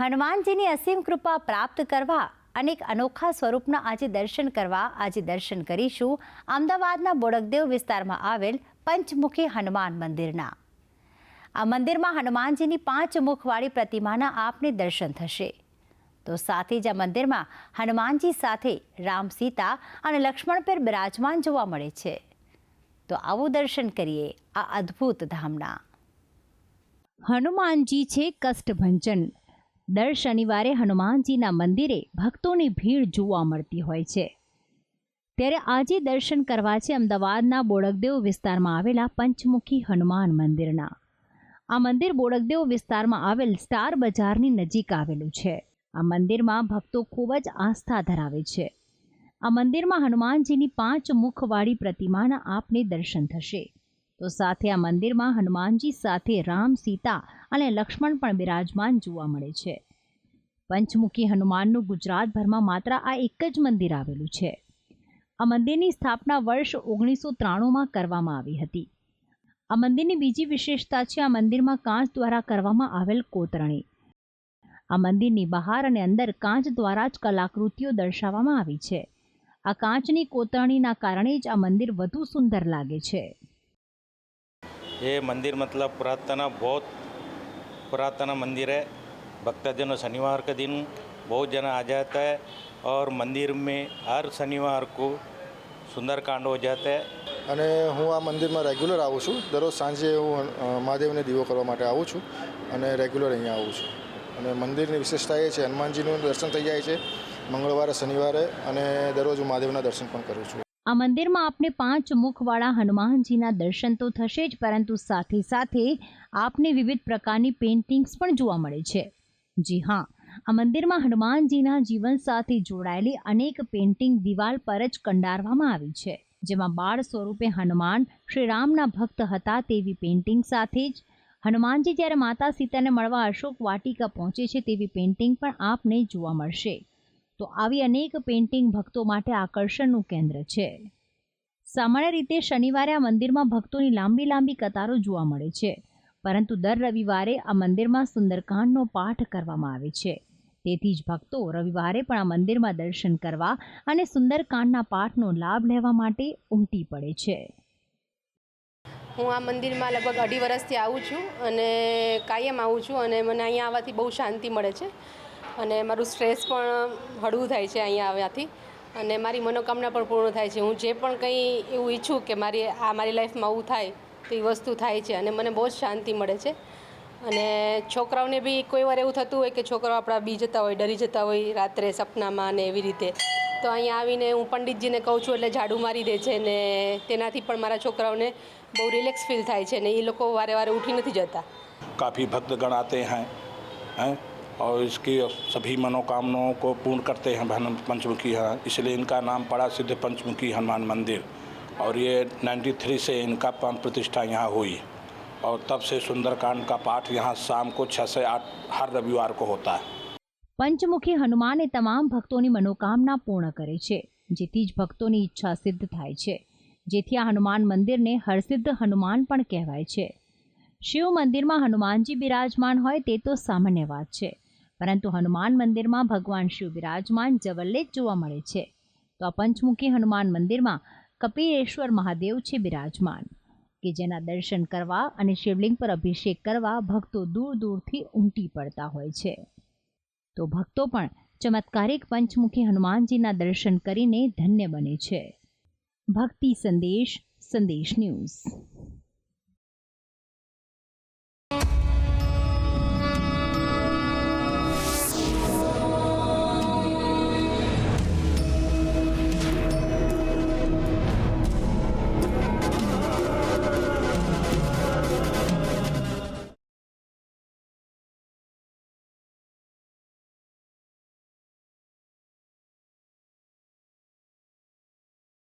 હનુમાનજીની અસીમ કૃપા પ્રાપ્ત કરવા અનેક અનોખા સ્વરૂપના આજે દર્શન કરવા આજે દર્શન કરીશું. અમદાવાદના બોડકદેવ વિસ્તારમાં આવેલ પંચમુખી હનુમાન મંદિરના. આ મંદિરમાં હનુમાનજીની પાંચ મુખવાળી પ્રતિમાના આપને દર્શન થશે. તો સાથે જ આ મંદિરમાં હનુમાનજી સાથે રામ સીતા અને લક્ષ્મણ પર બિરાજમાન જોવા મળે છે. તો આવું દર્શન કરીએ આ અદ્ભુત ધામના. હનુમાનજી છે કષ્ટભંજન. દર શનિવારે હનુમાનજીના મંદિરે ભક્તોની ભીડ જોવા મળતી હોય છે. ત્યારે આજે દર્શન કરવા છે અમદાવાદના બોડકદેવ વિસ્તારમાં આવેલા પંચમુખી હનુમાન મંદિરના. આ મંદિર બોડકદેવ વિસ્તારમાં આવેલ સ્ટાર બજારની નજીક આવેલું છે. આ મંદિરમાં ભક્તો ખૂબ જ આસ્થા ધરાવે છે. આ મંદિરમાં હનુમાનજીની પાંચ મુખવાળી પ્રતિમાના આપને દર્શન થશે. તો સાથે આ મંદિરમાં હનુમાનજી સાથે રામ, સીતા અને લક્ષ્મણ પણ બિરાજમાન જોવા મળે છે. પંચમુખી હનુમાનનું ગુજરાતભરમાં માત્ર આ એક જ મંદિર આવેલું છે આ મંદિરની સ્થાપના વર્ષ ઓગણીસો ત્રાણુંમાં કરવામાં આવી હતી આ મંદિરની બીજી વિશેષતા છે આ મંદિરમાં કાંચ દ્વારા કરવામાં આવેલ કોતરણી આ મંદિરની બહાર અને અંદર કાંચ દ્વારા જ કલાકૃતિઓ દર્શાવવામાં આવી છે આ કાંચની કોતરણીના કારણે જ આ મંદિર વધુ સુંદર લાગે છે ये मंदिर मतलब पुरातन बहुत पुरातन मंदिर है भक्तजन शनिवार के दिन बहुत जन आ जाता है और मंदिर में हर शनिवार को सुंदरकांड हो जाता है અને હું આ મંદિરમાં રેગ્યુલર આવું છું દરરોજ સાંજે હું અ, મહાદેવને દીવો કરવા માટે આવું છું અને રેગ્યુલર અહીંયા આવું છું અને મંદિરની વિશેષતા એ છે હનુમાનજીનું દર્શન થઈ જાય છે મંગળવારે શનિવારે અને દરરોજ હું મહાદેવના દર્શન પણ કરું છું આ મંદિરમાં આપને પાંચ મુખવાળા હનુમાનજીના દર્શન તો થશે જ પરંતુ સાથે સાથે આપને વિવિધ પ્રકારની પેઇન્ટિંગ્સ પણ જોવા મળે છે જી હા. આ મંદિરમાં હનુમાનજીના જીવન સાથે જોડાયેલી અનેક પેઇન્ટિંગ દિવાલ પર જ કંડારવામાં આવી છે, જેમાં બાળ સ્વરૂપે હનુમાન શ્રી રામના ભક્ત હતા તેવી પેઇન્ટિંગ સાથે જ. હનુમાનજી જ્યારે માતા સીતાને મળવા અશોક વાટિકા પહોંચે છે તેવી પેઇન્ટિંગ પણ આપને જોવા મળશે. તો આવી અનેક પેઇન્ટિંગ ભક્તો માટે આકર્ષણનું કેન્દ્ર છે. સામાન્ય રીતે શનિવારે આ મંદિરમાં ભક્તોની લાંબી લાંબી કતારો જોવા મળે છે. પરંતુ દર રવિવારે આ મંદિરમાં સુંદરકાંડનો પાઠ કરવામાં આવે છે. તેથી જ ભક્તો રવિવારે પણ આ મંદિરમાં દર્શન કરવા અને સુંદરકાંડના પાઠનો લાભ લેવા માટે ઉમટી પડે છે. હું આ મંદિરમાં લગભગ અઢી વર્ષથી આવું છું અને કાયમ આવું છું અને મને અહીંયા આવવાથી બહુ શાંતિ મળે છે. અને મારું સ્ટ્રેસ પણ હળવું થાય છે અહીંયા આવ્યાથી અને મારી મનોકામના પણ પૂર્ણ થાય છે. હું જે પણ કંઈ એવું ઈચ્છું કે મારી આ મારી લાઈફમાં આવું થાય તો એ વસ્તુ થાય છે અને મને બહુ જ શાંતિ મળે છે અને છોકરાઓને બી કોઈ વાર એવું થતું હોય કે છોકરાઓ આપણા બી જતા હોય ડરી જતા હોય રાત્રે સપનામાં ને એવી રીતે તો અહીંયા આવીને હું પંડિતજીને કહું છું એટલે ઝાડુ મારી દે છે ને તેનાથી પણ મારા છોકરાઓને બહુ રિલેક્સ ફીલ થાય છે ને એ લોકો વારે વારે ઉઠી નથી જતા काफ़ी भक्तगण आते हैं हैं और इसकी सभी मनोकामनाओं को पूर्ण करते हैं भन पंचमुखी है इसलिए इनका नाम पड़ा सिद्ध पंचमुखी हनुमान मंदिर और ये 93 से इनका प्राण प्रतिष्ठा यहाँ हुई और तब से सुंदरकांड का पाठ यहाँ शाम को छः से आठ हर रविवार को होता है પંચમુખી હનુમાન એ તમામ ભક્તોની મનોકામના પૂર્ણ કરે છે જેથી જ ભક્તોની ઈચ્છા સિદ્ધ થાય છે જેથી આ હનુમાન મંદિરને હરસિદ્ધ હનુમાન પણ કહેવાય છે શિવ મંદિરમાં હનુમાનજી બિરાજમાન હોય તે તો સામાન્ય વાત છે પરંતુ હનુમાન મંદિરમાં ભગવાન શિવ બિરાજમાન જવલ્લે જ જોવા મળે છે તો આ પંચમુખી હનુમાન મંદિરમાં કપિલેશ્વર મહાદેવ છે બિરાજમાન, કે જેના દર્શન કરવા અને શિવલિંગ પર અભિષેક કરવા ભક્તો દૂર દૂરથી ઉમટી પડતા હોય છે. તો ભક્તો પણ ચમત્કારિક પંચમુખી હનુમાનજીના દર્શન કરીને ધન્ય બને છે. ભક્તિ સંદેશ સંદેશ ન્યૂઝ.